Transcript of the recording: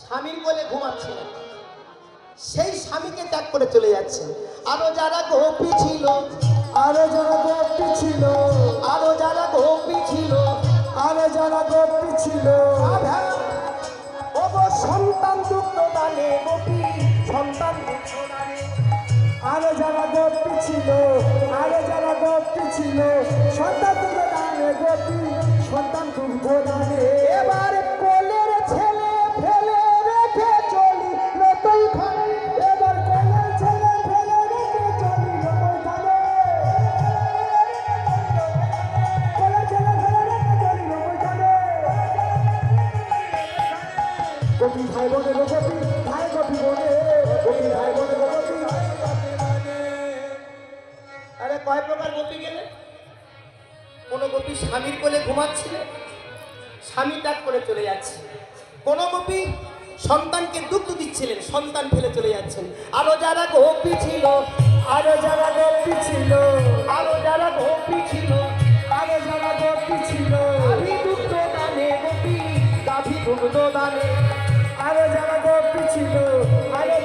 স্বামীর কোলে ঘুমাচ্ছিলেন। সেই স্বামীকে ত্যাগ করে চলে যাচ্ছেন আরও যারা গোপী ছিল আরও যারা গোপী ছিল আরও যারা গোপী ছিল আরও যারা গোপী ছিল। ওগো সন্তান দুঃখ দানে গোপী সন্তান দানে। আরও যারা গোপী ছিল আরও যারা গোপী ছিল সন্তান ভাই বোনে গো গোপী ভাই আরে কয় প্রকার গোপী গেলে? কোন গোপী স্বামীর কোলে ঘুমাচ্ছিল? স্বামী ত্যাগ করে চলে যাচ্ছে। কোন গোপী সন্তানকে দুঃখ দিচ্ছিলেন, সন্তান ফেলে চলে যাচ্ছেন। আরও যারা ছিল, আরও যারা গোপী ছিল, আরও যারা গোপী ছিল, আরও যারা গোপী ছিল। গাভী দুগ্ধ দানে গোপী দুগ্ধ আরও যারা গোপী ছিল আরও